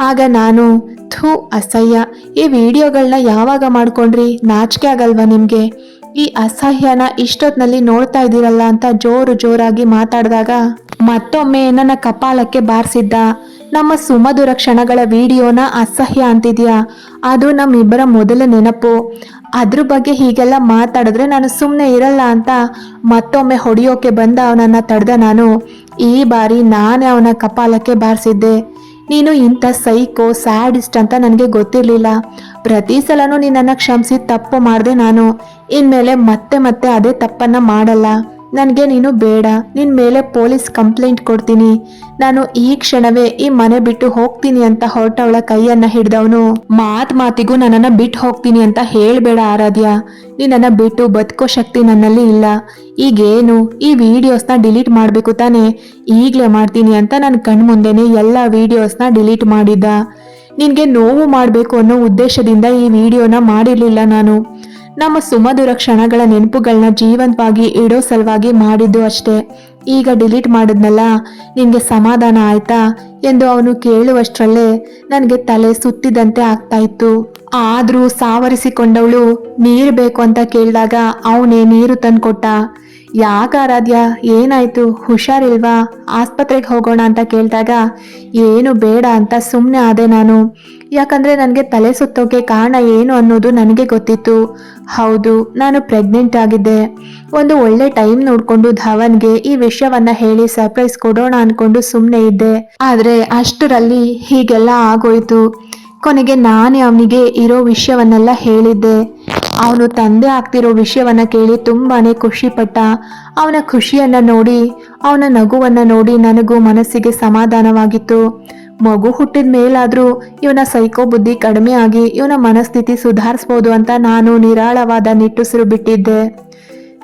ಆಗ ನಾನು, ಥೂ ಅಸಹ್ಯ, ಈ ವಿಡಿಯೋಗಳನ್ನ ಯಾವಾಗ ಮಾಡ್ಕೊಂಡ್ರಿ? ನಾಚಿಕೆ ಆಗಲ್ವಾ ನಿಮಗೆ? ಈ ಅಸಹ್ಯನ ಇಷ್ಟೊತ್ತಿನಲ್ಲಿ ನೋಡ್ತಾ ಇದ್ದೀರಲ್ಲ ಅಂತ ಜೋರು ಜೋರಾಗಿ ಮಾತಾಡಿದಾಗ ಮತ್ತೊಮ್ಮೆ ನನ್ನ ಕಪಾಲಕ್ಕೆ ಬಾರಿಸಿದ್ದ, ನಮ್ಮ ಸುಮಧುರ ಕ್ಷಣಗಳ ವಿಡಿಯೋನ ಅಸಹ್ಯ ಅಂತಿದ್ಯಾ? ಅದು ನಮ್ಮಿಬ್ಬರ ಮೊದಲ ನೆನಪು. ಅದ್ರ ಬಗ್ಗೆ ಹೀಗೆಲ್ಲ ಮಾತಾಡಿದ್ರೆ ನಾನು ಸುಮ್ಮನೆ ಇರಲ್ಲ ಅಂತ ಮತ್ತೊಮ್ಮೆ ಹೊಡೆಯೋಕೆ ಬಂದ ಅವನನ್ನು ತಡೆದ ನಾನು. ಈ ಬಾರಿ ನಾನೇ ಅವನ ಕಪಾಲಕ್ಕೆ ಬಾರಿಸಿದ್ದೆ. ನೀನು ಇಂಥ ಸೈಕೋ, ಸ್ಯಾಡಿಸ್ಟ್ ಅಂತ ನನಗೆ ಗೊತ್ತಿರಲಿಲ್ಲ. ಪ್ರತಿ ಸಲನೂ ನಿನ್ನನ್ನು ಕ್ಷಮಿಸಿ ತಪ್ಪು ಮಾಡಿದೆ ನಾನು. ಇನ್ಮೇಲೆ ಮತ್ತೆ ಮತ್ತೆ ಅದೇ ತಪ್ಪನ್ನು ಮಾಡಲ್ಲ. ನನಗೆ ನೀನು ಬೇಡ. ನಿನ್ನ ಮೇಲೆ ಪೊಲೀಸ್ ಕಂಪ್ಲೇಂಟ್ ಕೊಡ್ತೀನಿ. ನಾನು ಈ ಕ್ಷಣವೇ ಈ ಮನೆ ಬಿಟ್ಟು ಹೋಗ್ತೀನಿ ಅಂತ ಹೊರಟವಳ ಕೈಯನ್ನ ಹಿಡ್ದವನು. ಮಾತ್ ಮಾತಿಗೂ ನನ್ನನ್ನು ಬಿಟ್ಟು ಹೋಗ್ತೀನಿ ಅಂತ ಹೇಳಬೇಡ ಆರಾಧ್ಯ. ನಿನ್ನನ್ನ ಬಿಟ್ಟು ಬದುಕೋ ಶಕ್ತಿ ನನ್ನಲ್ಲಿ ಇಲ್ಲ. ಈಗೇನು? ಈ ವಿಡಿಯೋಸ್ನ ಡಿಲೀಟ್ ಮಾಡಬೇಕು ತಾನೆ? ಈಗಲೇ ಮಾಡ್ತೀನಿ ಅಂತ ನನ್ನ ಕಣ್ಮುಂದೆನೆ ಎಲ್ಲ ವಿಡಿಯೋಸ್ನ ಡಿಲೀಟ್ ಮಾಡಿದ್ದ. ನಿನಗೆ ನೋವು ಮಾಡಬೇಕು ಅನ್ನೋ ಉದ್ದೇಶದಿಂದ ಈ ವಿಡಿಯೋನ ಮಾಡಿರಲಿಲ್ಲ ನಾನು. ನಮ್ಮ ಸುಮಧುರ ಕ್ಷಣಗಳ ನೆನಪುಗಳನ್ನ ಜೀವಂತವಾಗಿ ಇಡೋ ಸಲುವಾಗಿ ಮಾಡಿದ್ದು ಅಷ್ಟೇ. ಈಗ ಡಿಲೀಟ್ ಮಾಡಿದ್ನಲ್ಲ, ನಿನಗೆ ಸಮಾಧಾನ ಆಯ್ತಾ? ಎಂದು ಅವನು ಕೇಳುವಷ್ಟರಲ್ಲೇ ನನಗೆ ತಲೆ ಸುತ್ತಿದಂತೆ ಆಗ್ತಾ ಇತ್ತು. ಆದರೂ ಸಾವರಿಸಿಕೊಂಡವಳು, ನೀರು ಬೇಕು ಅಂತ ಕೇಳಿದಾಗ ಅವನೇ ನೀರು ತಂದುಕೊಟ್ಟ. ಯಾಕ ಆರಾಧ್ಯ, ಏನಾಯ್ತು? ಹುಷಾರಿಲ್ವಾ? ಆಸ್ಪತ್ರೆಗೆ ಹೋಗೋಣ ಅಂತ ಕೇಳಿದಾಗ, ಏನು ಬೇಡ ಅಂತ ಸುಮ್ಮನೆ ಆದೆ ನಾನು. ಯಾಕಂದ್ರೆ ನನಗೆ ತಲೆ ಸುತ್ತೋಕೆ ಕಾರಣ ಏನು ಅನ್ನೋದು ನನಗೆ ಗೊತ್ತಿತ್ತು. ಹೌದು, ನಾನು ಪ್ರೆಗ್ನೆಂಟ್ ಆಗಿದ್ದೆ. ಒಂದು ಒಳ್ಳೆ ಟೈಮ್ ನೋಡಿಕೊಂಡು ಧವನ್ಗೆ ಈ ವಿಷಯವನ್ನ ಹೇಳಿ ಸರ್ಪ್ರೈಸ್ ಕೊಡೋಣ ಅನ್ಕೊಂಡು ಸುಮ್ಮನೆ ಇದ್ದೆ. ಆದ್ರೆ ಅಷ್ಟರಲ್ಲಿ ಹೀಗೆಲ್ಲ ಆಗೋಯ್ತು. ಕೊನೆಗೆ ನಾನೇ ಅವನಿಗೆ ಇರೋ ವಿಷಯವನ್ನೆಲ್ಲ ಹೇಳಿದ್ದೆ. ಅವನು ತಂದೆ ಆಗ್ತಿರೋ ವಿಷಯವನ್ನ ಕೇಳಿ ತುಂಬಾನೇ ಖುಷಿಪಟ್ಟ. ಅವನ ಖುಷಿಯನ್ನ ನೋಡಿ, ಅವನ ನಗುವನ್ನ ನೋಡಿ ನನಗೂ ಮನಸ್ಸಿಗೆ ಸಮಾಧಾನವಾಗಿತ್ತು. ಮಗು ಹುಟ್ಟಿದ ಮೇಲಾದ್ರೂ ಇವನ ಸೈಕೋ ಬುದ್ಧಿ ಕಡಿಮೆ ಆಗಿ ಇವನ ಮನಸ್ಥಿತಿ ಸುಧಾರಿಸ್ಬೋದು ಅಂತ ನಾನು ನಿರಾಳವಾದ ನಿಟ್ಟುಸಿರು ಬಿಟ್ಟಿದ್ದೆ.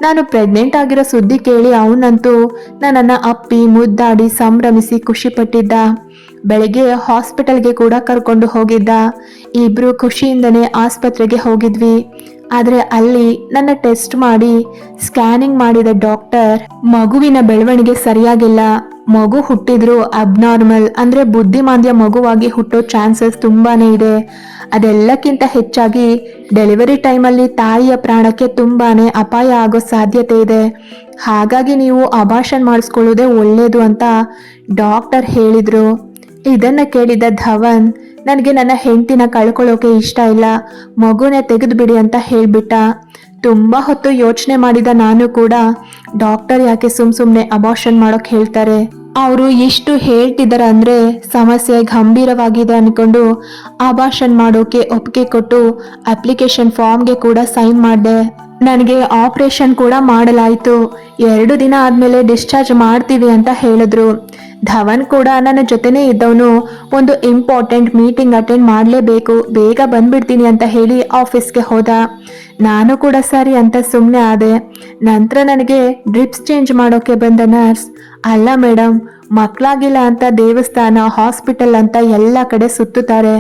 ನಾನು ಪ್ರೆಗ್ನೆಂಟ್ ಆಗಿರೋ ಸುದ್ದಿ ಕೇಳಿ ಅವನಂತೂ ನನ್ನನ್ನು ಅಪ್ಪಿ, ಮುದ್ದಾಡಿ, ಸಂಭ್ರಮಿಸಿ ಖುಷಿಪಟ್ಟಿದ್ದ. ಬೆಳಗ್ಗೆ ಹಾಸ್ಪಿಟಲ್ಗೆ ಕೂಡ ಕರ್ಕೊಂಡು ಹೋಗಿದ್ದ. ಇಬ್ರು ಖುಷಿಯಿಂದನೇ ಆಸ್ಪತ್ರೆಗೆ ಹೋಗಿದ್ವಿ. ಆದರೆ ಅಲ್ಲಿ ನನ್ನ ಟೆಸ್ಟ್ ಮಾಡಿ, ಸ್ಕ್ಯಾನಿಂಗ್ ಮಾಡಿದ ಡಾಕ್ಟರ್ ಮಗುವಿನ ಬೆಳವಣಿಗೆ ಸರಿಯಾಗಿಲ್ಲ. ಮಗು ಹುಟ್ಟಿದ್ರು ಅಬ್ನಾರ್ಮಲ್ ಅಂದ್ರೆ ಬುದ್ಧಿಮಾಂದ್ಯ ಮಗುವಾಗಿ ಹುಟ್ಟೋ ಚಾನ್ಸಸ್ ತುಂಬಾನೇ ಇದೆ. ಅದೆಲ್ಲಕ್ಕಿಂತ ಹೆಚ್ಚಾಗಿ ಡೆಲಿವರಿ ಟೈಮಲ್ಲಿ ತಾಯಿಯ ಪ್ರಾಣಕ್ಕೆ ತುಂಬಾನೇ ಅಪಾಯ ಆಗೋ ಸಾಧ್ಯತೆ ಇದೆ. ಹಾಗಾಗಿ ನೀವು ಅಬಾಷನ್ ಮಾಡಿಸ್ಕೊಳ್ಳೋದೇ ಒಳ್ಳೇದು ಅಂತ ಡಾಕ್ಟರ್ ಹೇಳಿದ್ರು. ಇದನ್ನ ಕೇಳಿದ ಧವನ್, ನನಗೆ ನನ್ನ ಹೆಂಡತಿನ ಕಳ್ಕೊಳ್ಳೋಕೆ ಇಷ್ಟ ಇಲ್ಲ. ಮಗುನೇ ತೆಗೆದು ಬಿಡಿ ಅಂತ ಹೇಳಿಬಿಟ್ಟ. ತುಂಬಾ ಹೊತ್ತು ಯೋಚನೆ ಮಾಡಿದ ನಾನು ಕೂಡ, ಡಾಕ್ಟರ್ ಯಾಕೆ ಸುಮ್ ಸುಮ್ಮನೆ ಅಬಾರ್ಷನ್ ಮಾಡೋಕೆ ಹೇಳ್ತಾರೆ? ಅವರು ಎಷ್ಟು ಹೇಳ್ತಿದ್ದಾರೆ ಅಂದ್ರೆ ಸಮಸ್ಯೆ ಗಂಭೀರವಾಗಿದೆ ಅನ್ಕೊಂಡು ಆಭಾಷಣ ಮಾಡೋಕೆ ಒಪ್ಪಿಗೆ ಕೊಟ್ಟು ಅಪ್ಲಿಕೇಶನ್ ಫಾರ್ಮ್ಗೆ ಕೂಡ ಸೈನ್ ಮಾಡಿದೆ. ನನಗೆ ಆಪರೇಷನ್ ಕೂಡ ಮಾಡಲಾಯಿತು. ಎರಡು ದಿನ ಆದಮೇಲೆ ಡಿಸ್ಚಾರ್ಜ್ ಮಾಡ್ತೀವಿ ಅಂತ ಹೇಳಿದ್ರು. ಧವನ್ ಕೂಡ ನನ್ನ ಜೊತೆನೇ ಇದ್ದವನು ಒಂದು ಇಂಪಾರ್ಟೆಂಟ್ ಮೀಟಿಂಗ್ ಅಟೆಂಡ್ ಮಾಡಲೇಬೇಕು. ಬೇಗ ಬಂದ್ಬಿಡ್ತೀನಿ ಅಂತ ಹೇಳಿ ಆಫೀಸ್ಗೆ ಹೋದ. ನಾನು ಕೂಡ ಸರಿ ಅಂತ ಸುಮ್ಮನೆ ಆದೆ. ನಂತರ ನನಗೆ ಡ್ರಿಪ್ಸ್ ಚೇಂಜ್ ಮಾಡೋಕೆ ಬಂದ ನರ್ಸ್, ಅಲ್ಲ ಮೇಡಮ್ ಮಕ್ಕಳಾಗಿಲ್ಲ ಅಂತ ದೇವಸ್ಥಾನ, ಹಾಸ್ಪಿಟಲ್ ಅಂತ ಎಲ್ಲ ಕಡೆ ಸುತ್ತುತ್ತಾರೆ.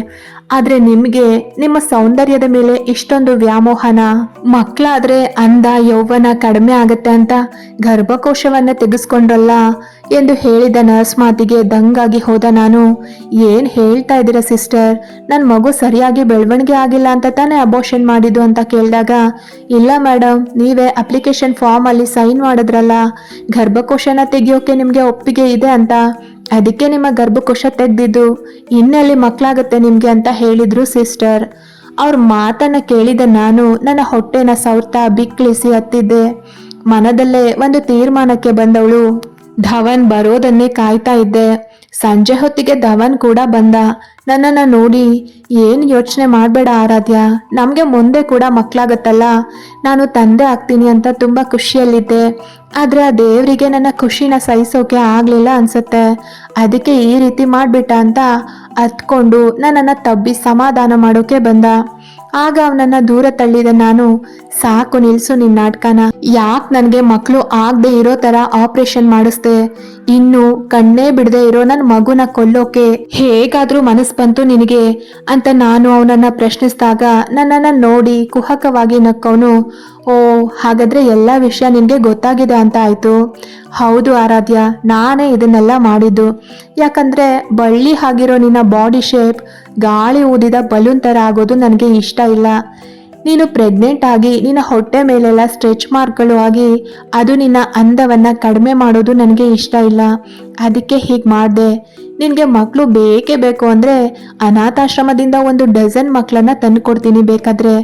ಆದ್ರೆ ನಿಮಗೆ ನಿಮ್ಮ ಸೌಂದರ್ಯದ ಮೇಲೆ ಇಷ್ಟೊಂದು ವ್ಯಾಮೋಹನ? ಮಕ್ಕಳಾದ್ರೆ ಅಂದ ಯೌವನ ಕಡಿಮೆ ಆಗತ್ತೆ ಅಂತ ಗರ್ಭಕೋಶವನ್ನ ತೆಗೆಸ್ಕೊಂಡ್ರಲ್ಲ ಎಂದು ಹೇಳಿದ ನರ್ಸ್ ಮಾತಿಗೆ ದಂಗಾಗಿ ಹೋದ ನಾನು. ಏನ್ ಹೇಳ್ತಾ ಇದ್ದೀರಾ ಸಿಸ್ಟರ್? ನನ್ನ ಮಗು ಸರಿಯಾಗಿ ಬೆಳವಣಿಗೆ ಆಗಿಲ್ಲ ಅಂತ ತಾನೇ ಅಬೋಷನ್ ಮಾಡಿದ್ದು ಅಂತ ಕೇಳಿದಾಗ, ಇಲ್ಲ ಮೇಡಮ್ ನೀವೇ ಅಪ್ಲಿಕೇಶನ್ ಫಾರ್ಮ್ ಅಲ್ಲಿ ಸೈನ್ ಮಾಡಿದ್ರಲ್ಲ, ಗರ್ಭಕೋಶನ ತೆಗಿಯೋಕೆ ನಿಮಗೆ ಒಪ್ಪಿಗೆ ಇದೆ ಅಂತ. ಅದಕ್ಕೆ ನಿಮ್ಮ ಗರ್ಭಕೋಶ ತೆಗೆದಿದ್ದು, ಇನ್ನಲ್ಲಿ ಮಕ್ಕಳಾಗತ್ತೆ ನಿಮಗೆ ಅಂತ ಹೇಳಿದ್ರು ಸಿಸ್ಟರ್. ಅವ್ರ ಮಾತನ್ನ ಕೇಳಿದ ನಾನು ನನ್ನ ಹೊಟ್ಟೆನ ಸೌತ ಬಿಕ್ಳಿಸಿ ಹತ್ತಿದ್ದೆ. ಮನದಲ್ಲೇ ಒಂದು ತೀರ್ಮಾನಕ್ಕೆ ಬಂದವಳು. ಧವನ್ ಬರೋದನ್ನೇ ಕಾಯ್ತಾ ಇದ್ದೆ. ಸಂಜೆ ಹೊತ್ತಿಗೆ ಧವನ್ ಕೂಡ ಬಂದ. ನನ್ನನ್ನು ನೋಡಿ, ಏನು ಯೋಚನೆ ಮಾಡಬೇಡ ಆರಾಧ್ಯ, ನಮಗೆ ಮುಂದೆ ಕೂಡ ಮಕ್ಕಳಾಗತ್ತಲ್ಲ ನಾನು ತಂದೆ ಆಗ್ತೀನಿ ಅಂತ ತುಂಬ ಖುಷಿಯಲ್ಲಿದ್ದೆ. ಆದರೆ ಆ ದೇವರಿಗೆ ನನ್ನ ಖುಷಿನ ಸಹಿಸೋಕೆ ಆಗಲಿಲ್ಲ ಅನ್ಸುತ್ತೆ. ಅದಕ್ಕೆ ಈ ರೀತಿ ಮಾಡಿಬಿಟ್ಟ ಅಂತ ಅತ್ಕೊಂಡು ನನ್ನನ್ನು ತಬ್ಬಿ ಸಮಾಧಾನ ಮಾಡೋಕೆ ಬಂದ. ಆಗ ಅವನನ್ನು ದೂರ ತಳ್ಳಿದ ನಾನು. ಸಾಕು ನಿಲ್ಸು ನಿನ್ ನಾಟಕನ. ಯಾಕೆ ನನಗೆ ಮಕ್ಕಳು ಆಗದೆ ಇರೋ ತರ ಆಪರೇಷನ್ ಮಾಡಿಸ್ದೆ? ಇನ್ನು ಕಣ್ಣೇ ಬಿಡದೆ ಇರೋ ನನ್ನ ಮಗುನ ಕೊಲ್ಲೋಕೆ ಹೇಗಾದ್ರೂ ಮನಸ್ ಬಂತು ನಿನಗೆ? ಅಂತ ನಾನು ಅವನನ್ನ ಪ್ರಶ್ನಿಸಿದಾಗ ನನ್ನನ್ನ ನೋಡಿ ಕುಹಕವಾಗಿ ನಕ್ಕವನು ಓ, ಹಾಗಾದ್ರೆ ಎಲ್ಲ ವಿಷಯ ನಿನಗೆ ಗೊತ್ತಾಗಿದೆ ಅಂತ ಆಯ್ತು. ಹೌದು ಆರಾಧ್ಯ, ನಾನೇ ಇದನ್ನೆಲ್ಲ ಮಾಡಿದ್ದು. ಯಾಕಂದ್ರೆ ಬಳ್ಳಿ ಆಗಿರೋ ನಿನ್ನ ಬಾಡಿ ಶೇಪ್ ಗಾಳಿ ಊದಿದ ಬಲೂನ್ ಥರ ಆಗೋದು ನನಗೆ ಇಷ್ಟ ಇಲ್ಲ. ನೀನು ಪ್ರೆಗ್ನೆಂಟ್ ಆಗಿ ನಿನ್ನ ಹೊಟ್ಟೆ ಮೇಲೆಲ್ಲ ಸ್ಟ್ರೆಚ್ ಮಾರ್ಕ್ಗಳು ಆಗಿ ಅದು ನಿನ್ನ ಅಂದವನ್ನು ಕಡಿಮೆ ಮಾಡೋದು ನನಗೆ ಇಷ್ಟ ಇಲ್ಲ. ಅದಕ್ಕೆ ಹೀಗೆ ಮಾಡಿದೆ. ನಿನಗೆ ಮಕ್ಕಳು ಬೇಕೇ ಬೇಕು ಅಂದರೆ ಅನಾಥಾಶ್ರಮದಿಂದ ಒಂದು ಡಜನ್ ಮಕ್ಕಳನ್ನ ತಂದು ಕೊಡ್ತೀನಿ ಬೇಕಾದ್ರೆ.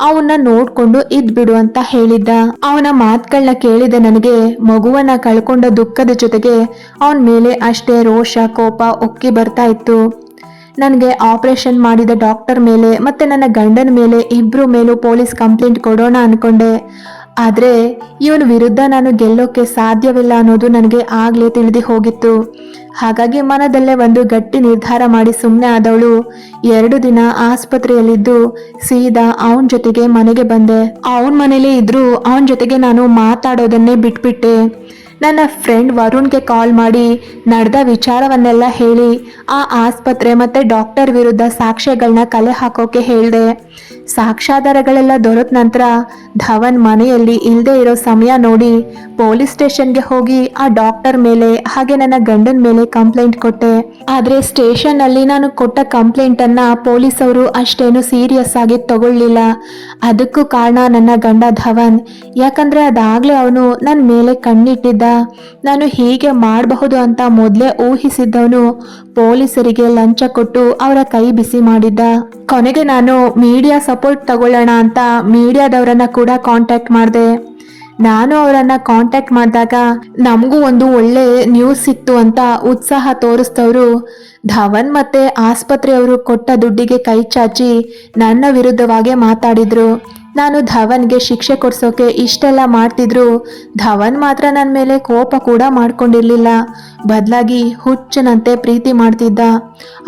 ಅವನ್ನ ನೋಡಿಕೊಂಡು ಇದ್ಬಿಡು ಅಂತ ಹೇಳಿದ್ದ. ಅವನ ಮಾತುಗಳನ್ನ ಕೇಳಿದ ನನಗೆ ಮಗುವನ್ನ ಕಳ್ಕೊಂಡ ದುಃಖದ ಜೊತೆಗೆ ಅವನ ಮೇಲೆ ಅಷ್ಟೇ ರೋಷ, ಕೋಪ, ಒಕ್ಕಿ ಬರ್ತಾ ಇತ್ತು. ನನಗೆ ಆಪರೇಷನ್ ಮಾಡಿದ ಡಾಕ್ಟರ್ ಮೇಲೆ ಮತ್ತೆ ನನ್ನ ಗಂಡನ ಮೇಲೆ ಇಬ್ರು ಮೇಲೂ ಪೊಲೀಸ್ ಕಂಪ್ಲೇಂಟ್ ಕೊಡೋಣ ಅಂದ್ಕೊಂಡೆ ಆದರೆ ಇವನ ವಿರುದ್ಧ ನಾನು ಗೆಲ್ಲೋಕೆ ಸಾಧ್ಯವಿಲ್ಲ ಅನ್ನೋದು ನನಗೆ ಆಗಲೇ ತಿಳಿದು ಹೋಗಿತ್ತು. ಹಾಗಾಗಿ ಮನದಲ್ಲೇ ಒಂದು ಗಟ್ಟಿ ನಿರ್ಧಾರ ಮಾಡಿ ಸುಮ್ಮನೆ ಆದವಳು. ಎರಡು ದಿನ ಆಸ್ಪತ್ರೆಯಲ್ಲಿದ್ದು ಸೀದಾ ಅವನ ಜೊತೆಗೆ ಮನೆಗೆ ಬಂದೆ. ಅವನ ಮನೇಲಿ ಇದ್ದರೂ ಅವನ ಜೊತೆಗೆ ನಾನು ಮಾತಾಡೋದನ್ನೇ ಬಿಟ್ಬಿಟ್ಟೆ. ನನ್ನ ಫ್ರೆಂಡ್ ವರುಣ್ಗೆ ಕಾಲ್ ಮಾಡಿ, ನಡೆದ ವಿಚಾರವನ್ನೆಲ್ಲ ಹೇಳಿ, ಆ ಆಸ್ಪತ್ರೆ ಮತ್ತು ಡಾಕ್ಟರ್ ವಿರುದ್ಧ ಸಾಕ್ಷ್ಯಗಳನ್ನ ಕಲೆ ಹಾಕೋಕೆ ಹೇಳಿದೆ. ಸಾಕ್ಷ್ಯಾಧಾರಗಳೆಲ್ಲ ದೊರೆತ ನಂತರ ಧವನ್ ಮನೆಯಲ್ಲಿ ಇಲ್ಲದೆ ಇರೋ ಸಮಯ ನೋಡಿ, ಪೊಲೀಸ್ ಸ್ಟೇಷನ್ಗೆ ಹೋಗಿ ಆ ಡಾಕ್ಟರ್ ಮೇಲೆ, ಹಾಗೆ ನನ್ನ ಗಂಡನ ಮೇಲೆ ಕಂಪ್ಲೇಂಟ್ ಕೊಟ್ಟೆ. ಆದರೆ ಸ್ಟೇಷನ್ನಲ್ಲಿ ನಾನು ಕೊಟ್ಟ ಕಂಪ್ಲೇಂಟನ್ನು ಪೊಲೀಸವರು ಅಷ್ಟೇನು ಸೀರಿಯಸ್ ಆಗಿ ತಗೊಳ್ಳಿಲ್ಲ. ಅದಕ್ಕೂ ಕಾರಣ ನನ್ನ ಗಂಡ ಧವನ್. ಯಾಕಂದ್ರೆ ಅದಾಗ್ಲೇ ಅವನು ನನ್ನ ಮೇಲೆ ಕಣ್ಣಿಟ್ಟಿದ್ದ ನಾನು ಹೀಗೆ ಮಾಡಬಹುದು ಅಂತ ಮೊದಲೇ ಊಹಿಸಿದ್ದವನು ಪೊಲೀಸರಿಗೆ ಲಂಚ ಕೊಟ್ಟು ಅವರ ಕೈ ಬಿಸಿ ಮಾಡಿದ್ದ. ಕೊನೆಗೆ ನಾನು ಮೀಡಿಯಾ ಸಪೋರ್ಟ್ ತಗೊಳ್ಳೋಣ ಅಂತ ಮೀಡಿಯಾದವರನ್ನ ಕೂಡ ಕಾಂಟ್ಯಾಕ್ಟ್ ಮಾಡಿದೆ. ನಾನು ಅವರನ್ನ ಕಾಂಟ್ಯಾಕ್ಟ್ ಮಾಡಿದಾಗ ನಮಗೂ ಒಂದು ಒಳ್ಳೆ ನ್ಯೂಸ್ ಸಿಕ್ತು ಅಂತ ಉತ್ಸಾಹ ತೋರಿಸ್ತವರು. ಧವನ್ ಮತ್ತೆ ಆಸ್ಪತ್ರೆಯವರು ಕೊಟ್ಟ ದುಡ್ಡಿಗೆ ಕೈ ಚಾಚಿ ನನ್ನ ವಿರುದ್ಧವಾಗೇ ಮಾತಾಡಿದ್ರು. ನಾನು ಧವನ್ಗೆ ಶಿಕ್ಷೆ ಕೊಡ್ಸೋಕೆ ಇಷ್ಟೆಲ್ಲ ಮಾಡ್ತಿದ್ರು, ಧವನ್ ಮಾತ್ರ ನನ್ನ ಮೇಲೆ ಕೋಪ ಕೂಡ ಮಾಡ್ಕೊಂಡಿರ್ಲಿಲ್ಲ. ಬದಲಾಗಿ ಹುಚ್ಚನಂತೆ ಪ್ರೀತಿ ಮಾಡ್ತಿದ್ದ.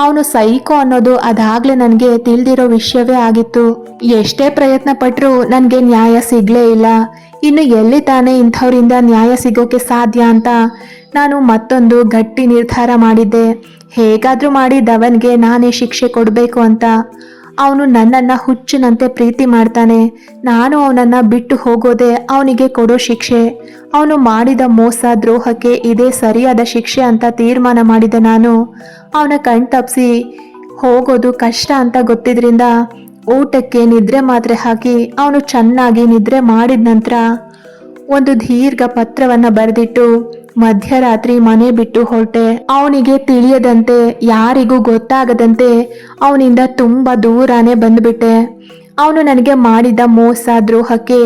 ಅವನು ಸೈಕೋ ಅನ್ನೋದು ಅದಾಗ್ಲೇ ನನಗೆ ತಿಳಿದಿರೋ ವಿಷಯವೇ ಆಗಿತ್ತು. ಎಷ್ಟೇ ಪ್ರಯತ್ನ ಪಟ್ಟರು ನನಗೆ ನ್ಯಾಯ ಸಿಗ್ಲೇ ಇಲ್ಲ. ಇನ್ನು ಎಲ್ಲಿ ತಾನೇ ಇಂಥವರಿಂದ ನ್ಯಾಯ ಸಿಗೋಕೆ ಸಾಧ್ಯ ಅಂತ ನಾನು ಮತ್ತೊಂದು ಗಟ್ಟಿ ನಿರ್ಧಾರ ಮಾಡಿದ್ದೆ. ಹೇಗಾದರೂ ಮಾಡಿ ಧವನ್ಗೆ ನಾನೇ ಶಿಕ್ಷೆ ಕೊಡಬೇಕು ಅಂತ. ಅವನು ನನ್ನನ್ನು ಹುಚ್ಚಿನಂತೆ ಪ್ರೀತಿ ಮಾಡ್ತಾನೆ. ನಾನು ಅವನನ್ನು ಬಿಟ್ಟು ಹೋಗೋದೆ ಅವನಿಗೆ ಕೊಡೋ ಶಿಕ್ಷೆ. ಅವನು ಮಾಡಿದ ಮೋಸ ದ್ರೋಹಕ್ಕೆ ಇದೇ ಸರಿಯಾದ ಶಿಕ್ಷೆ ಅಂತ ತೀರ್ಮಾನ ಮಾಡಿದ ನಾನು. ಅವನ ಕಣ್ ತಪ್ಪಿಸಿ ಹೋಗೋದು ಕಷ್ಟ ಅಂತ ಗೊತ್ತಿದ್ರಿಂದ ಊಟಕ್ಕೆ ನಿದ್ರೆ ಮಾತ್ರೆ ಹಾಕಿ ಅವನು ಚೆನ್ನಾಗಿ ನಿದ್ರೆ ಮಾಡಿದ ನಂತರ ಒಂದು ದೀರ್ಘ ಪತ್ರವನ್ನ ಬರೆದಿಟ್ಟು ಮಧ್ಯರಾತ್ರಿ ಮನೆ ಬಿಟ್ಟು ಹೊರಟೆ. ಅವನಿಗೆ ತಿಳಿಯದಂತೆ, ಯಾರಿಗೂ ಗೊತ್ತಾಗದಂತೆ ಅವನಿಂದ ತುಂಬಾ ದೂರಾನೇ ಬಂದ್ಬಿಟ್ಟೆ. ಅವನು ನನಗೆ ಮಾಡಿದ ಮೋಸ ದ್ರೋಹಕ್ಕೆ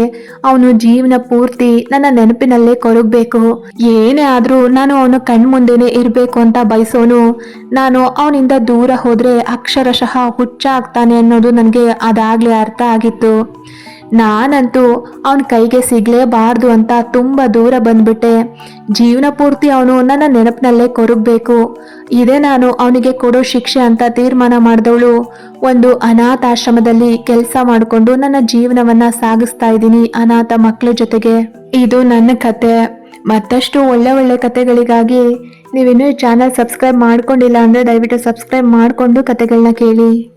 ಅವನು ಜೀವನ ಪೂರ್ತಿ ನನ್ನ ನೆನಪಿನಲ್ಲೇ ಕೊರಗಬೇಕು. ಏನೇ ಆದರೂ ನಾನು ಅವನು ಕಣ್ಮುಂದೆನೇ ಇರಬೇಕು ಅಂತ ಬಯಸೋನು. ನಾನು ಅವನಿಂದ ದೂರ ಹೋದರೆ ಅಕ್ಷರಶಃ ಹುಚ್ಚಾಗ್ತಾನೆ ಅನ್ನೋದು ನನಗೆ ಅದಾಗ್ಲೇ ಅರ್ಥ ಆಗಿತ್ತು. ನಾನಂತೂ ಅವನ ಕೈಗೆ ಸಿಗಲೇಬಾರ್ದು ಅಂತ ತುಂಬ ದೂರ ಬಂದ್ಬಿಟ್ಟೆ. ಜೀವನ ಪೂರ್ತಿ ಅವನು ನನ್ನ ನೆನಪಿನಲ್ಲೇ ಕೊರಗಬೇಕು. ಇದೇ ನಾನು ಅವನಿಗೆ ಕೊಡೋ ಶಿಕ್ಷೆ ಅಂತ ತೀರ್ಮಾನ ಮಾಡಿದವಳು. ಒಂದು ಅನಾಥಾಶ್ರಮದಲ್ಲಿ ಕೆಲಸ ಮಾಡಿಕೊಂಡು ನನ್ನ ಜೀವನವನ್ನ ಸಾಗಿಸ್ತಾ ಇದ್ದೀನಿ ಅನಾಥ ಮಕ್ಕಳ ಜೊತೆಗೆ. ಇದು ನನ್ನ ಕತೆ. ಮತ್ತಷ್ಟು ಒಳ್ಳೆ ಒಳ್ಳೆ ಕತೆಗಳಿಗಾಗಿ ನೀವಿನ್ನೂ ಈ ಚಾನಲ್ ಸಬ್ಸ್ಕ್ರೈಬ್ ಮಾಡ್ಕೊಂಡಿಲ್ಲ ಅಂದರೆ ದಯವಿಟ್ಟು ಸಬ್ಸ್ಕ್ರೈಬ್ ಮಾಡಿಕೊಂಡು ಕತೆಗಳನ್ನ ಕೇಳಿ.